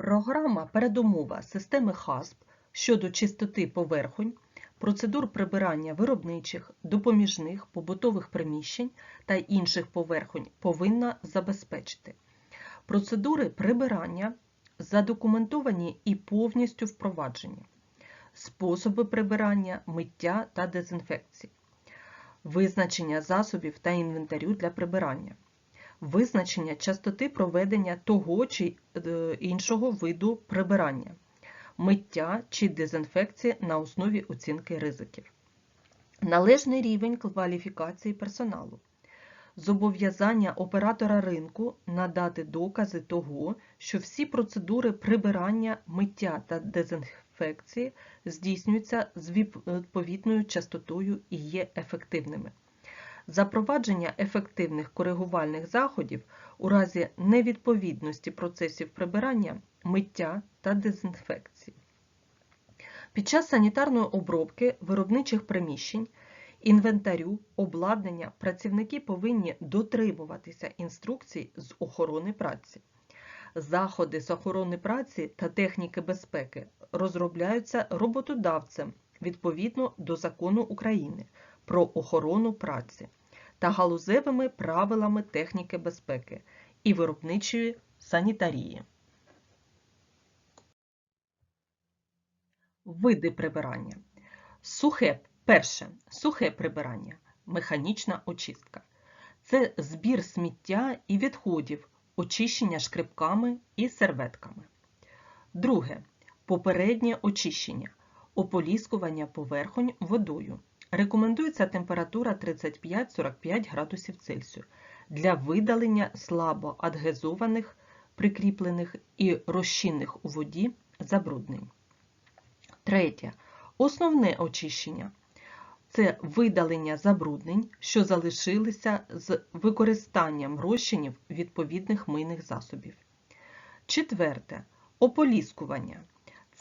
Програма передумова системи ХАСП щодо чистоти поверхонь, процедур прибирання виробничих, допоміжних, побутових приміщень та інших поверхонь повинна забезпечити. Процедури прибирання задокументовані і повністю впроваджені. Способи прибирання, миття та дезінфекції. Визначення засобів та інвентарю для прибирання. Визначення частоти проведення того чи е, іншого виду прибирання, миття чи дезінфекції на основі оцінки ризиків, належний рівень кваліфікації персоналу, зобов'язання оператора ринку надати докази того, що всі процедури прибирання, миття та дезінфекції здійснюються з відповідною частотою і є ефективними. Запровадження ефективних коригувальних заходів у разі невідповідності процесів прибирання, миття та дезінфекції. Під час санітарної обробки виробничих приміщень, інвентарю, обладнання працівники повинні дотримуватися інструкцій з охорони праці. Заходи з охорони праці та техніки безпеки розробляються роботодавцем відповідно до Закону України про охорону праці та галузевими правилами техніки безпеки і виробничої санітарії. Види прибирання. Сухе перше сухе прибирання, механічна очистка. Це збір сміття і відходів, очищення шкребками і серветками. Друге попереднє очищення, ополіскування поверхонь водою. Рекомендується температура 35-45 градусів Цельсію для видалення слабо адгезованих, прикріплених і розчинних у воді забруднень. Третє. Основне очищення це видалення забруднень, що залишилися з використанням розчинів відповідних мийних засобів. Четверте. Ополіскування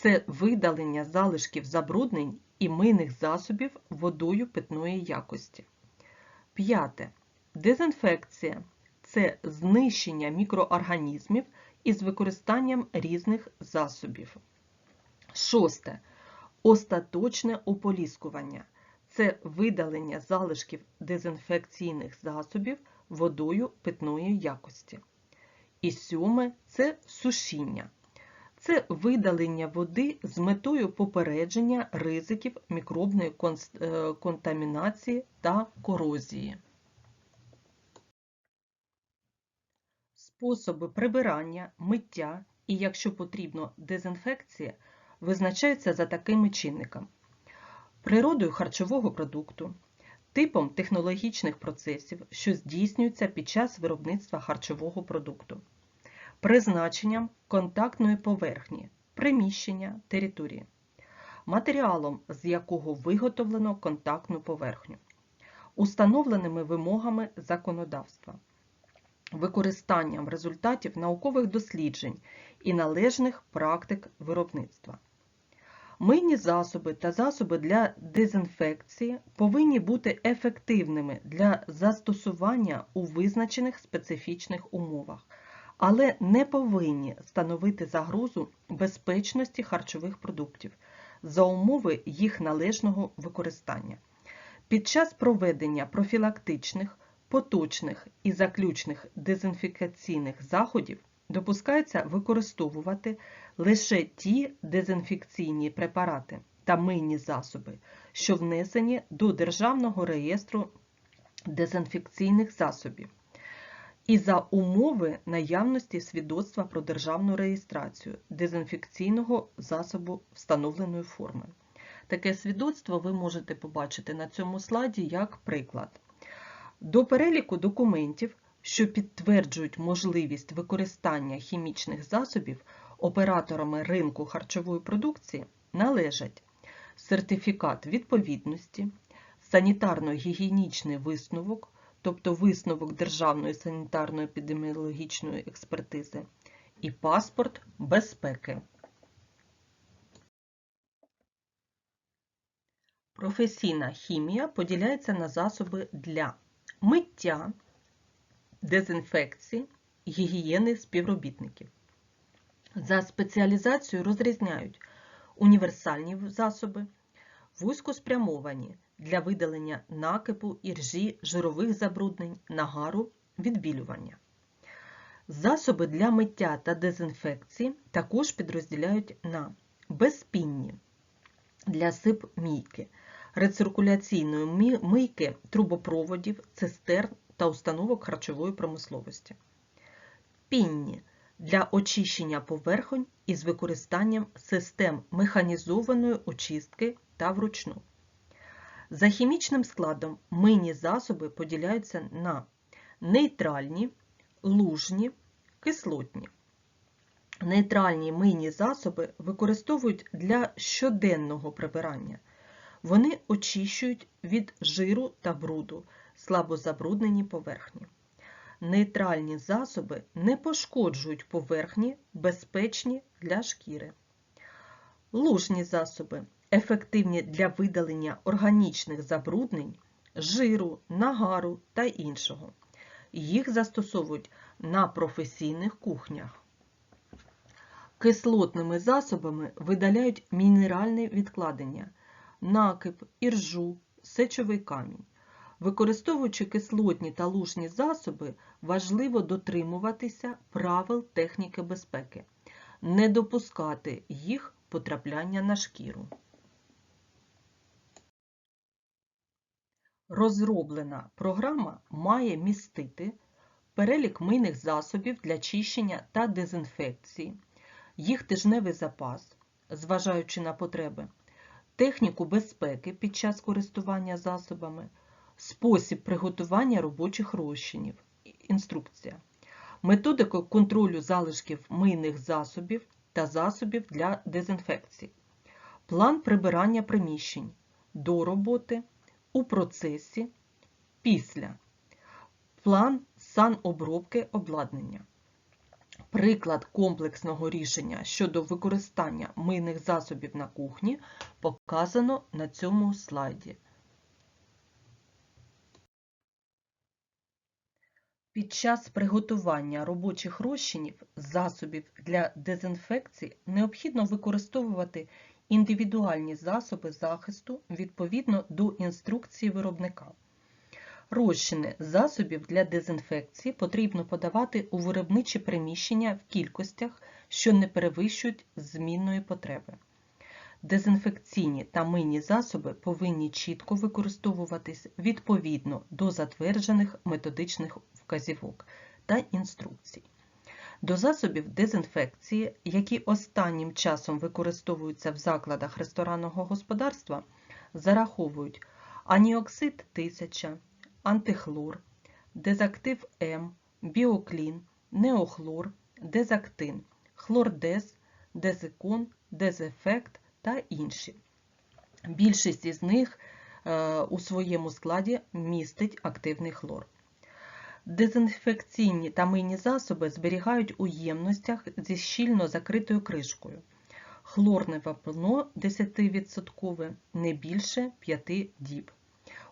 це видалення залишків забруднень і мийних засобів водою питної якості. П'яте. Дезінфекція це знищення мікроорганізмів із використанням різних засобів. Шосте. Остаточне ополіскування це видалення залишків дезінфекційних засобів водою питної якості. І сьоме це сушіння це видалення води з метою попередження ризиків мікробної е, контамінації та корозії. Способи прибирання, миття і, якщо потрібно, дезінфекція визначаються за такими чинниками: природою харчового продукту, типом технологічних процесів, що здійснюються під час виробництва харчового продукту призначенням контактної поверхні, приміщення, території, матеріалом, з якого виготовлено контактну поверхню, установленими вимогами законодавства, використанням результатів наукових досліджень і належних практик виробництва. Мийні засоби та засоби для дезінфекції повинні бути ефективними для застосування у визначених специфічних умовах, але не повинні становити загрозу безпечності харчових продуктів за умови їх належного використання. Під час проведення профілактичних, поточних і заключних дезінфекційних заходів допускається використовувати лише ті дезінфекційні препарати та мийні засоби, що внесені до Державного реєстру дезінфекційних засобів і за умови наявності свідоцтва про державну реєстрацію дезінфекційного засобу встановленої форми. Таке свідоцтво ви можете побачити на цьому слайді як приклад. До переліку документів, що підтверджують можливість використання хімічних засобів операторами ринку харчової продукції, належать сертифікат відповідності, санітарно-гігієнічний висновок тобто висновок Державної санітарно-епідеміологічної експертизи, і паспорт безпеки. Професійна хімія поділяється на засоби для миття, дезінфекції, гігієни співробітників. За спеціалізацією розрізняють універсальні засоби, вузькоспрямовані для видалення накипу, іржі, жирових забруднень, нагару, відбілювання. Засоби для миття та дезінфекції також підрозділяють на безпінні для сип мійки, рециркуляційної мийки трубопроводів, цистерн та установок харчової промисловості. Пінні для очищення поверхонь із використанням систем механізованої очистки та вручну. За хімічним складом мийні засоби поділяються на нейтральні, лужні, кислотні. Нейтральні мийні засоби використовують для щоденного прибирання. Вони очищують від жиру та бруду слабозабруднені поверхні. Нейтральні засоби не пошкоджують поверхні, безпечні для шкіри. Лужні засоби ефективні для видалення органічних забруднень, жиру, нагару та іншого. Їх застосовують на професійних кухнях. Кислотними засобами видаляють мінеральне відкладення, накип, іржу, сечовий камінь. Використовуючи кислотні та лужні засоби, важливо дотримуватися правил техніки безпеки, не допускати їх потрапляння на шкіру. Розроблена програма має містити перелік мийних засобів для чищення та дезінфекції, їх тижневий запас, зважаючи на потреби, техніку безпеки під час користування засобами, спосіб приготування робочих розчинів, інструкція, методику контролю залишків мийних засобів та засобів для дезінфекції, план прибирання приміщень до роботи, у процесі, після, план санобробки обладнання. Приклад комплексного рішення щодо використання мийних засобів на кухні показано на цьому слайді. Під час приготування робочих розчинів засобів для дезінфекції необхідно використовувати індивідуальні засоби захисту відповідно до інструкції виробника. Розчини засобів для дезінфекції потрібно подавати у виробничі приміщення в кількостях, що не перевищують змінної потреби. Дезінфекційні та мийні засоби повинні чітко використовуватись відповідно до затверджених методичних вказівок та інструкцій. До засобів дезінфекції, які останнім часом використовуються в закладах ресторанного господарства, зараховують аніоксид 1000, антихлор, дезактив М, біоклін, неохлор, дезактин, хлордез, дезикон, дезефект та інші. Більшість із них е, у своєму складі містить активний хлор. Дезінфекційні та мийні засоби зберігають у ємностях зі щільно закритою кришкою. Хлорне вапно 10% не більше 5 діб.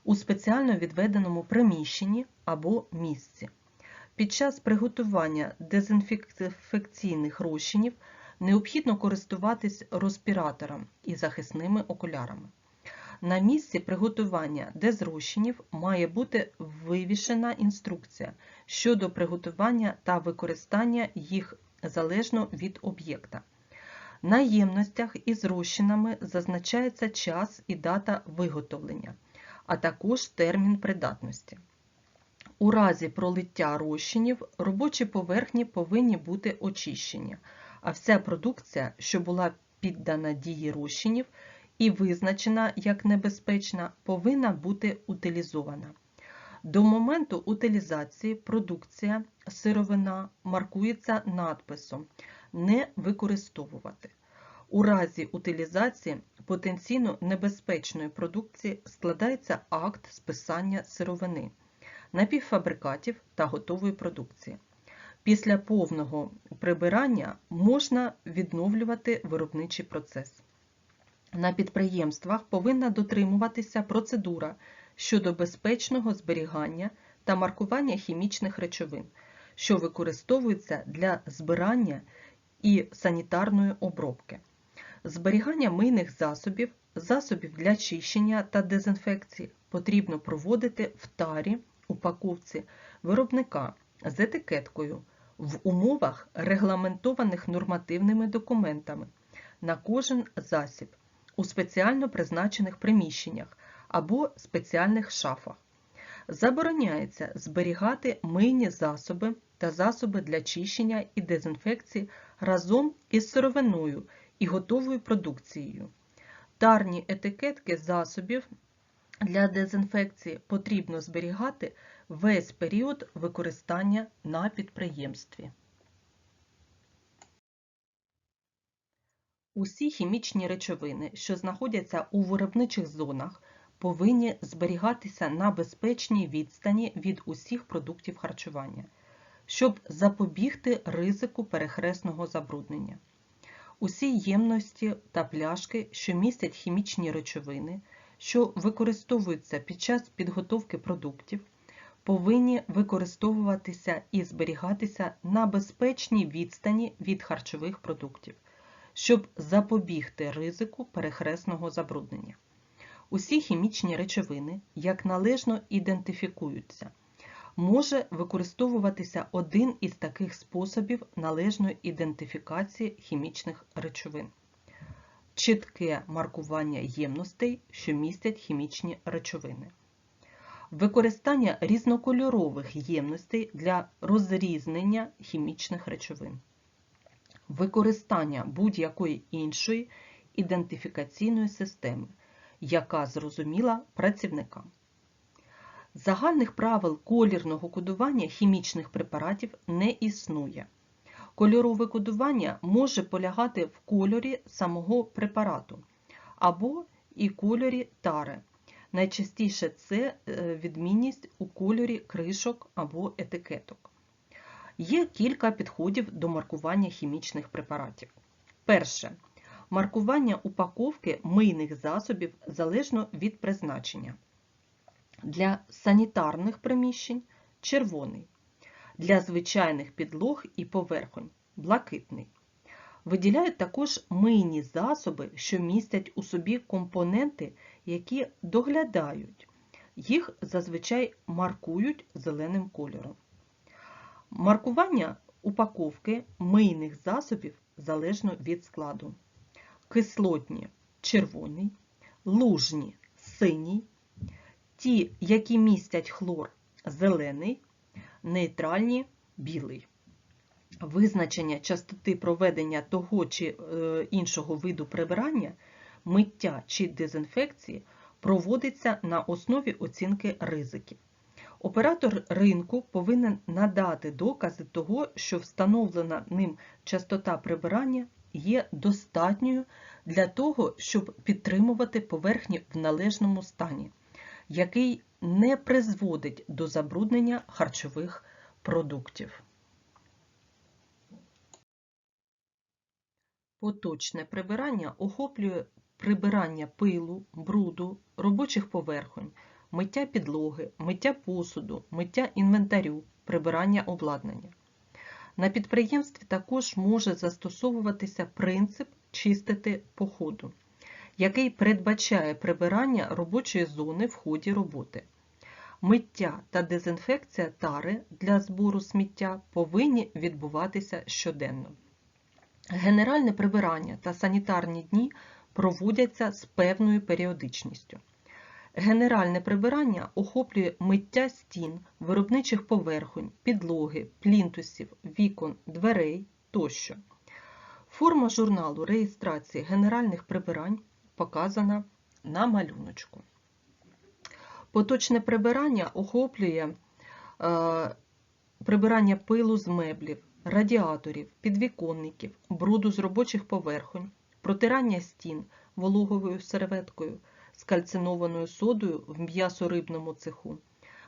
У спеціально відведеному приміщенні або місці. Під час приготування дезінфекційних розчинів необхідно користуватись розпіратором і захисними окулярами. На місці приготування дезрозчинів має бути вивішена інструкція щодо приготування та використання їх залежно від об'єкта. На ємностях із розчинами зазначається час і дата виготовлення, а також термін придатності. У разі пролиття розчинів робочі поверхні повинні бути очищені, а вся продукція, що була піддана дії розчинів, і визначена як небезпечна, повинна бути утилізована. До моменту утилізації продукція сировина маркується надписом Не використовувати. У разі утилізації потенційно небезпечної продукції складається акт списання сировини, напівфабрикатів та готової продукції. Після повного прибирання можна відновлювати виробничий процес. На підприємствах повинна дотримуватися процедура щодо безпечного зберігання та маркування хімічних речовин, що використовуються для збирання і санітарної обробки. Зберігання мийних засобів, засобів для чищення та дезінфекції потрібно проводити в тарі, упаковці виробника з етикеткою в умовах, регламентованих нормативними документами на кожен засіб у спеціально призначених приміщеннях або спеціальних шафах. Забороняється зберігати мийні засоби та засоби для чищення і дезінфекції разом із сировиною і готовою продукцією. Тарні етикетки засобів для дезінфекції потрібно зберігати весь період використання на підприємстві. Усі хімічні речовини, що знаходяться у виробничих зонах, повинні зберігатися на безпечній відстані від усіх продуктів харчування, щоб запобігти ризику перехресного забруднення. Усі ємності та пляшки, що містять хімічні речовини, що використовуються під час підготовки продуктів, повинні використовуватися і зберігатися на безпечній відстані від харчових продуктів, щоб запобігти ризику перехресного забруднення. Усі хімічні речовини, як належно ідентифікуються, може використовуватися один із таких способів належної ідентифікації хімічних речовин. Чітке маркування ємностей, що містять хімічні речовини. Використання різнокольорових ємностей для розрізнення хімічних речовин. Використання будь-якої іншої ідентифікаційної системи, яка зрозуміла працівникам. Загальних правил колірного кодування хімічних препаратів не існує. Кольорове кодування може полягати в кольорі самого препарату або і кольорі тари. Найчастіше це відмінність у кольорі кришок або етикеток. Є кілька підходів до маркування хімічних препаратів. Перше. Маркування упаковки мийних засобів залежно від призначення. Для санітарних приміщень червоний, для звичайних підлог і поверхонь блакитний. Виділяють також мийні засоби, що містять у собі компоненти, які доглядають. Їх зазвичай маркують зеленим кольором. Маркування упаковки мийних засобів залежно від складу. Кислотні червоний, лужні синій, ті, які містять хлор зелений, нейтральні білий. Визначення частоти проведення того чи іншого виду прибирання, миття чи дезінфекції проводиться на основі оцінки ризиків. Оператор ринку повинен надати докази того, що встановлена ним частота прибирання є достатньою для того, щоб підтримувати поверхні в належному стані, який не призводить до забруднення харчових продуктів. Поточне прибирання охоплює прибирання пилу, бруду, робочих поверхонь, миття підлоги, миття посуду, миття інвентарю, прибирання обладнання. На підприємстві також може застосовуватися принцип чистити по ходу, який передбачає прибирання робочої зони в ході роботи. Миття та дезінфекція тари для збору сміття повинні відбуватися щоденно. Генеральне прибирання та санітарні дні проводяться з певною періодичністю. Генеральне прибирання охоплює миття стін, виробничих поверхонь, підлоги, плінтусів, вікон, дверей тощо. Форма журналу реєстрації генеральних прибирань показана на малюночку. Поточне прибирання охоплює е, прибирання пилу з меблів, радіаторів, підвіконників, бруду з робочих поверхонь, протирання стін вологовою серветкою, з кальцинованою содою в м'ясорибному цеху,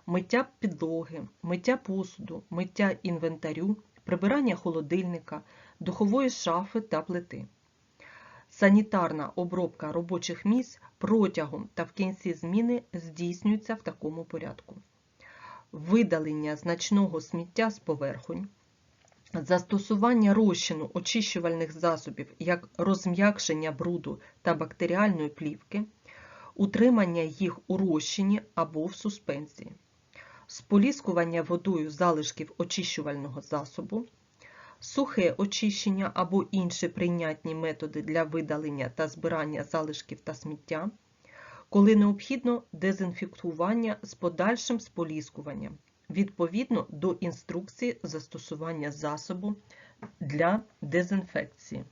миття підлоги, миття посуду, миття інвентарю, прибирання холодильника, духової шафи та плити. Санітарна обробка робочих місць протягом та в кінці зміни здійснюється в такому порядку. Видалення значного сміття з поверхонь, Застосування розчину очищувальних засобів як розм'якшення бруду та бактеріальної плівки, утримання їх у розчині або в суспензії, споліскування водою залишків очищувального засобу, сухе очищення або інші прийнятні методи для видалення та збирання залишків та сміття, коли необхідно дезінфікування з подальшим споліскуванням відповідно до інструкції застосування засобу для дезінфекції.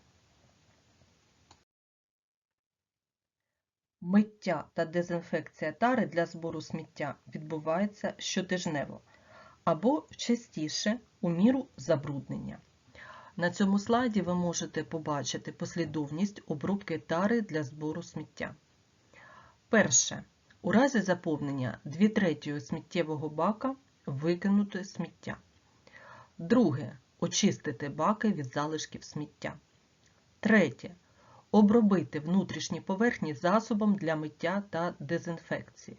Миття та дезінфекція тари для збору сміття відбувається щотижнево або частіше у міру забруднення. На цьому слайді ви можете побачити послідовність обробки тари для збору сміття. Перше. У разі заповнення 2 третьої сміттєвого бака викинути сміття. Друге. Очистити баки від залишків сміття. Третє. Обробити внутрішні поверхні засобом для миття та дезінфекції.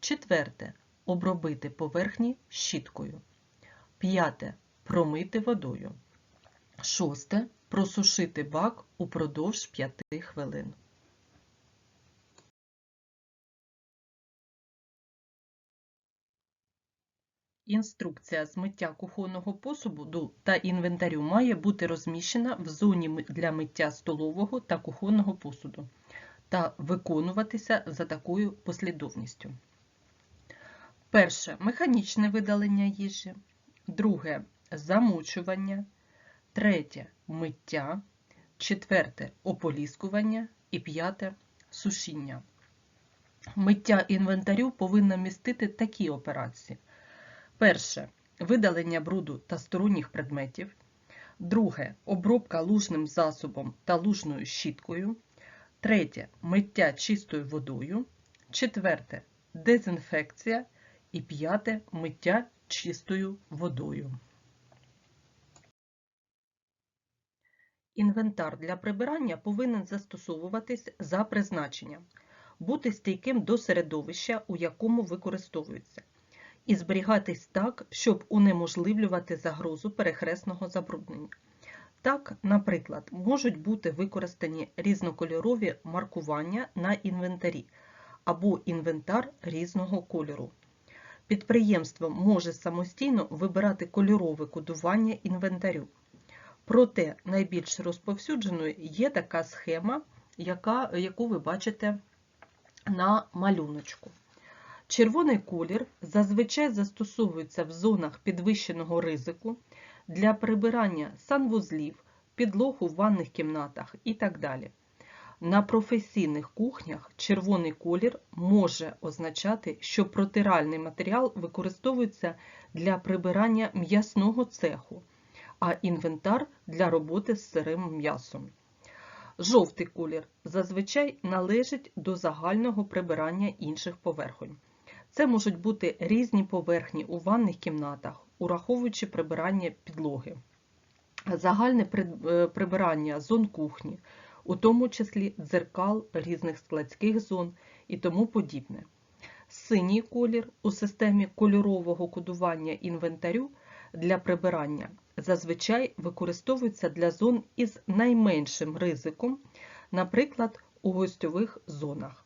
Четверте. Обробити поверхні щіткою. П'яте. Промити водою. Шосте. Просушити бак упродовж 5 хвилин. Інструкція з миття кухонного посуду та інвентарю має бути розміщена в зоні для миття столового та кухонного посуду та виконуватися за такою послідовністю. Перше механічне видалення їжі. Друге замочування. Третє миття. Четверте ополіскування. І п'яте сушіння. Миття інвентарю повинно містити такі операції. Перше видалення бруду та сторонніх предметів. Друге обробка лужним засобом та лужною щіткою. Третє миття чистою водою. Четверте дезінфекція. І п'яте миття чистою водою. Інвентар для прибирання повинен застосовуватись за призначенням, бути стійким до середовища, у якому використовується і зберігатись так, щоб унеможливлювати загрозу перехресного забруднення. Так, наприклад, можуть бути використані різнокольорові маркування на інвентарі або інвентар різного кольору. Підприємство може самостійно вибирати кольорове кодування інвентарю. Проте найбільш розповсюдженою є така схема, яка, яку ви бачите на малюночку. Червоний колір зазвичай застосовується в зонах підвищеного ризику для прибирання санвузлів, підлог у ванних кімнатах і так далі. На професійних кухнях червоний колір може означати, що протиральний матеріал використовується для прибирання м'ясного цеху, а інвентар для роботи з сирим м'ясом. Жовтий колір зазвичай належить до загального прибирання інших поверхонь. Це можуть бути різні поверхні у ванних кімнатах, ураховуючи прибирання підлоги, загальне е, прибирання зон кухні, у тому числі дзеркал різних складських зон і тому подібне. Синій колір у системі кольорового кодування інвентарю для прибирання зазвичай використовується для зон із найменшим ризиком, наприклад, у гостьових зонах.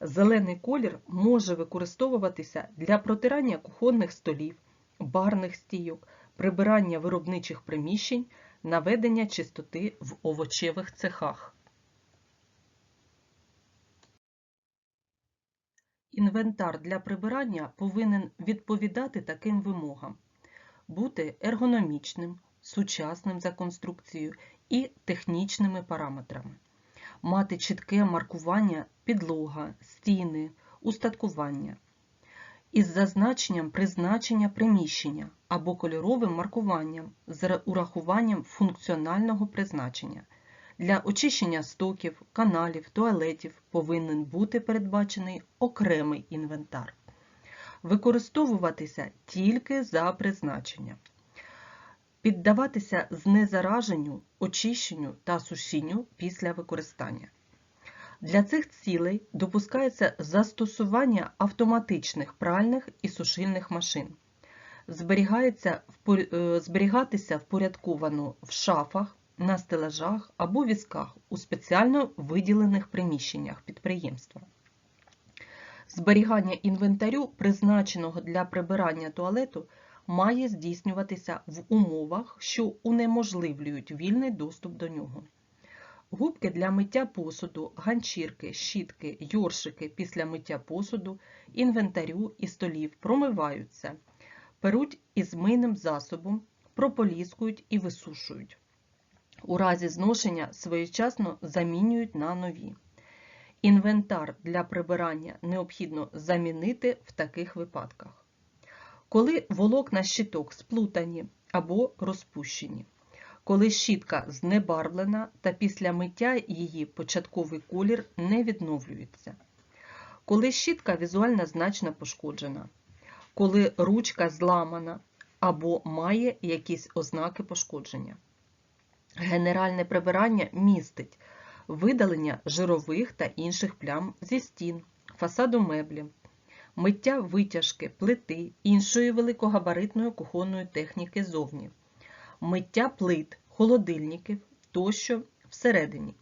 Зелений колір може використовуватися для протирання кухонних столів, барних стійок, прибирання виробничих приміщень, наведення чистоти в овочевих цехах. Інвентар для прибирання повинен відповідати таким вимогам, бути ергономічним, сучасним за конструкцією і технічними параметрами мати чітке маркування підлога, стіни, устаткування із зазначенням призначення приміщення або кольоровим маркуванням з урахуванням функціонального призначення. Для очищення стоків, каналів, туалетів повинен бути передбачений окремий інвентар. Використовуватися тільки за призначенням піддаватися знезараженню, очищенню та сушінню після використання. Для цих цілей допускається застосування автоматичних пральних і сушильних машин. зберігається е, зберігатися впорядковано в шафах, на стелажах або візках у спеціально виділених приміщеннях підприємства. Зберігання інвентарю, призначеного для прибирання туалету, має здійснюватися в умовах, що унеможливлюють вільний доступ до нього. Губки для миття посуду, ганчірки, щітки, йоршики після миття посуду, інвентарю і столів промиваються, перуть із мийним засобом, прополіскують і висушують. У разі зношення своєчасно замінюють на нові. Інвентар для прибирання необхідно замінити в таких випадках. Коли волокна щиток сплутані або розпущені, коли щітка знебарвлена та після миття її початковий колір не відновлюється, коли щітка візуально значно пошкоджена, коли ручка зламана або має якісь ознаки пошкодження. Генеральне прибирання містить видалення жирових та інших плям зі стін, фасаду меблів, миття витяжки, плити, іншої великогабаритної кухонної техніки зовні, миття плит, холодильників тощо всередині,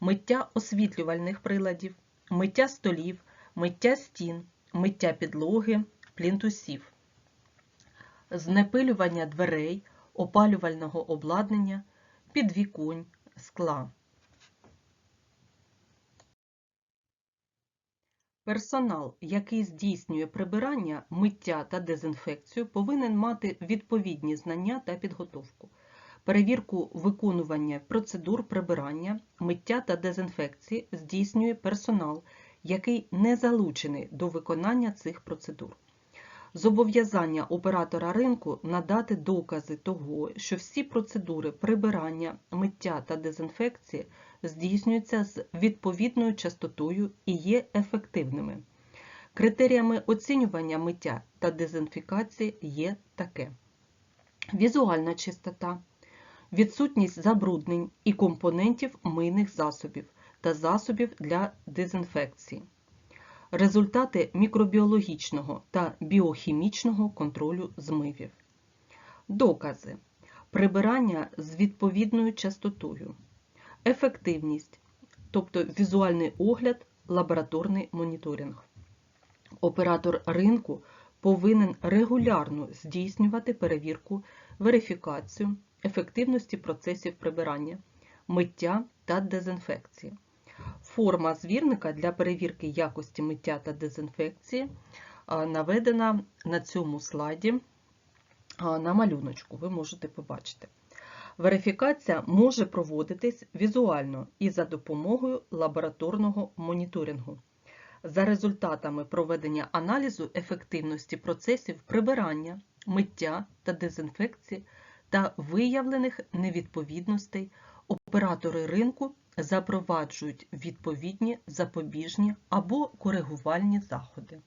миття освітлювальних приладів, миття столів, миття стін, миття підлоги, плінтусів, знепилювання дверей, опалювального обладнання, підвіконь, скла. Персонал, який здійснює прибирання, миття та дезінфекцію, повинен мати відповідні знання та підготовку. Перевірку виконування процедур прибирання, миття та дезінфекції здійснює персонал, який не залучений до виконання цих процедур. Зобов'язання оператора ринку надати докази того, що всі процедури прибирання, миття та дезінфекції здійснюються з відповідною частотою і є ефективними. Критеріями оцінювання миття та дезінфікації є таке: візуальна чистота, відсутність забруднень і компонентів мийних засобів та засобів для дезінфекції результати мікробіологічного та біохімічного контролю змивів. Докази прибирання з відповідною частотою, ефективність, тобто візуальний огляд, лабораторний моніторинг. Оператор ринку повинен регулярно здійснювати перевірку, верифікацію ефективності процесів прибирання, миття та дезінфекції. Форма звірника для перевірки якості миття та дезінфекції наведена на цьому слайді на малюночку, ви можете побачити. Верифікація може проводитись візуально і за допомогою лабораторного моніторингу. За результатами проведення аналізу ефективності процесів прибирання, миття та дезінфекції та виявлених невідповідностей оператори ринку запроваджують відповідні запобіжні або коригувальні заходи.